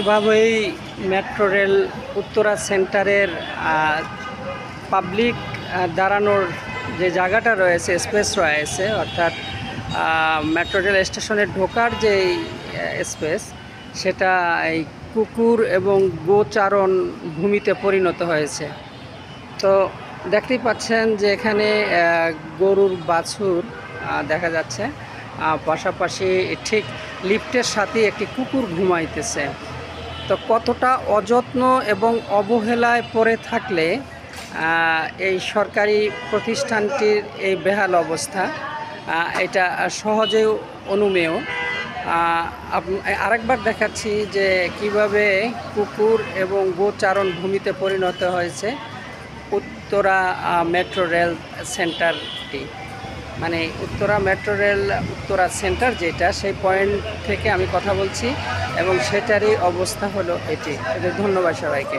এভাবেই metro rail Uttara সেন্টারের public দাঁড়ানোর যে জায়গাটা রয়েছে স্পেস রয়েছে, অর্থাৎ মেট্রো রেল স্টেশনে ঢোকার যে স্পেস সেটা এই কুকুর এবং গোচারণ ভূমিতে পরিণত হয়েছে। তো দেখতেই পাচ্ছেন যে এখানে গরুর বাছুর দেখা যাচ্ছে। পাশাপাশি ঠিক লিফটের সাথে একটি কুকুর ঘুমাইতেছে। তো কতটা অযত্ন এবং অবহেলায় পড়ে থাকলে এই সরকারি প্রতিষ্ঠানটির এই বেহাল অবস্থা এটা সহজেও অনুমেয়। আরেকবার দেখাচ্ছি যে কীভাবে কুকুর এবং গোচারণ ভূমিতে পরিণত হয়েছে উত্তরা মেট্রো রেল সেন্টারটি। মানে Uttara metro rail, Uttara centre যেটা, সেই পয়েন্ট থেকে আমি কথা বলছি এবং সেটারই অবস্থা হলো এটি। ধন্যবাদ সবাইকে।